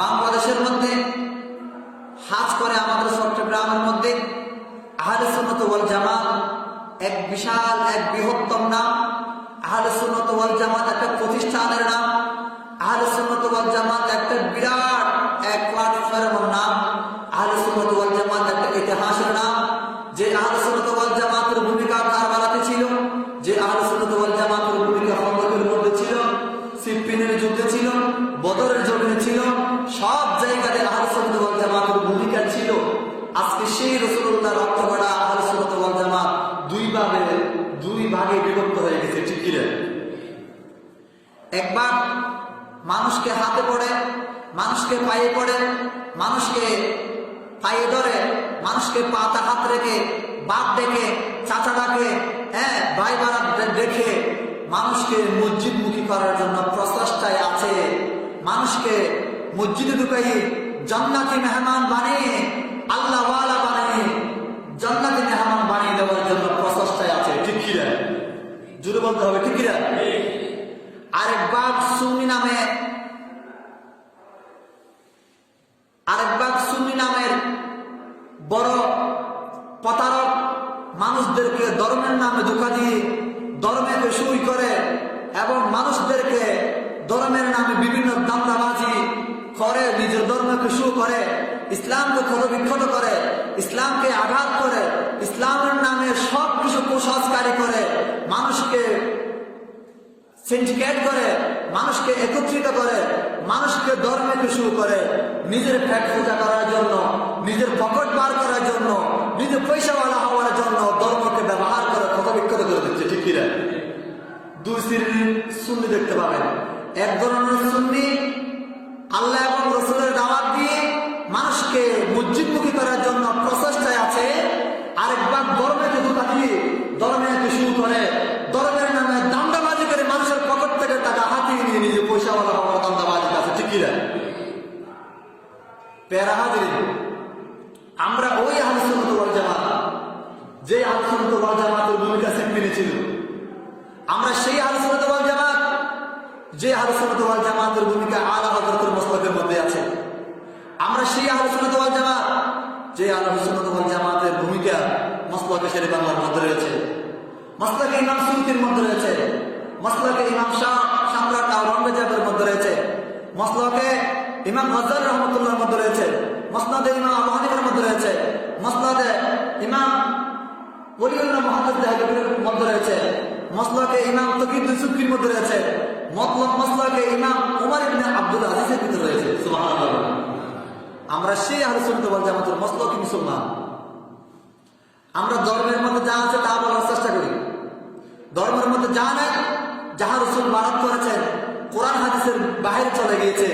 বাংলাদেশের মধ্যে হাজ করে আমাদের চট্টগ্রামের মধ্যে আহলে সুন্নত ওয়াল জামাত, এক বিশাল, এক বৃহত্তম নাম। আহলে সুন্নত ওয়াল জামাত একটা প্রতিষ্ঠানের নাম। আহলে সুন্নত ওয়াল জামাত একটা বিরাট, এক প্ল্যাটফর্মের নাম। আহলে সুন্নত ওয়াল জামাত একটা ইতিহাসের নাম। যে আহলে সুন্নত ওয়াল জামাতের ভূমিকা কারবালাতে ছিল, যে আহলে সুন্নত ওয়াল জামাতের ভূমিকা খন্দকের মধ্যে ছিল, সিপিনের যুদ্ধে ছিল, বদরের জমিনে ছিল ভাগে বিভক্ত হয়ে গেছে, ঠিক কি একবার মানুষকে হাতে পড়ে, মানুষকে পায়ে পড়ে, মানুষকে পায়ে ধরে, মানুষকে পাতা হাত রেখে, বাপ ডেকে, চাচা ডাকে হ্যাঁ ভাই বারাত দেখে মানুষকে মসজিদ মুখী করার জন্য প্রচেষ্টায় আছে। মানুষকে মসজিদে ঢুকাই জান্নাতি মেহমান বানিয়ে আল্লাহওয়ালা বানিয়ে জান্নাতি মেহমান বানিয়ে দেওয়ার জন্য প্রচেষ্টায় আছে ঠিক কি রে? জুড়ে বলতে হবে, ঠিক কি রে? আরেকবার সুন্নি নামে আরেকবার সুন্নি নামের বড় প্রতারক মানুষদেরকে ধর্মের নামে ধোকা দিয়ে ধর্মেকে সই করে এবং মানুষদেরকে ধর্মের নামে বিভিন্ন দান্দাবাজি করে, নিজের ধর্মকে শু করে, ইসলামকে ক্ষতবিক্ষত করে ইসলামকে আঘাত করে ইসলামের নামে সব কিছু কুসংস্কারী করে মানুষকে সিন্ডিকেট করে, মানুষকে একত্রিত করে, মানুষকে ধর্মে শুরু করে, নিজের ফ্যাট পূজা করার জন্য, নিজের পকেট বার করার জন্য, নিজের পয়সাওয়ালা হওয়ার জন্য ধর্মকে ব্যবহার করে কত বিক্ষত করে দিচ্ছে, ঠিক কিনা? দুই শ্রেণির সুন্নি দেখতে পাবেন। এক ধরনের সুন্নি আল্লাহ পেরা হাজির আমরা ওই আলোচনা ওয়াল জামাত যে আলোচনা ওয়াল জামাতের ভূমিকা সেম্পিনে ছিল আমরা সেই আলোচনা ওয়াল জামাত, যে আলোচনা ওয়াল জামাতের ভূমিকা আলা হজরতের মস্তকের মধ্যে আছে। আমরা সেই আলোচনা ওয়াল জামাত, যে আলোচনা ওয়াল জামাতের ভূমিকা মস্তকে শেরে বাংলার মধ্যে রয়েছে। মস্তকে ইমাম সুলতির মধ্যে রয়েছে। মস্তকে ইমাম শাহ সম্রাট আওরঙ্গজেবের মধ্যে রয়েছে। মস্তকে ইমাম হজর রহমতুল্লাহর মধ্যে রয়েছে, মসনাদে ইমাম আবু মধ্যে রয়েছে, মসনাদে ইমাম ওলিউল্লাহ মোহাম্মদ মধ্যে রয়েছে, মসলাকে ইমাম তকিদুল সুফির মধ্যে রয়েছে, মতলব মসলাকে ইমাম উমর ইবনে আব্দুল আজিজের ভিতরে রয়েছে। আমরা সেই আলোচনা বল যে আমাদের মসলকি মুসলমান? আমরা ধর্মের মধ্যে যা আছে তা বলার চেষ্টা করি। ধর্মের মধ্যে যা নাই, যাহা রসুল বারাত করেছেন, কোরআন হাদিসের বাহিরে চলে গিয়েছে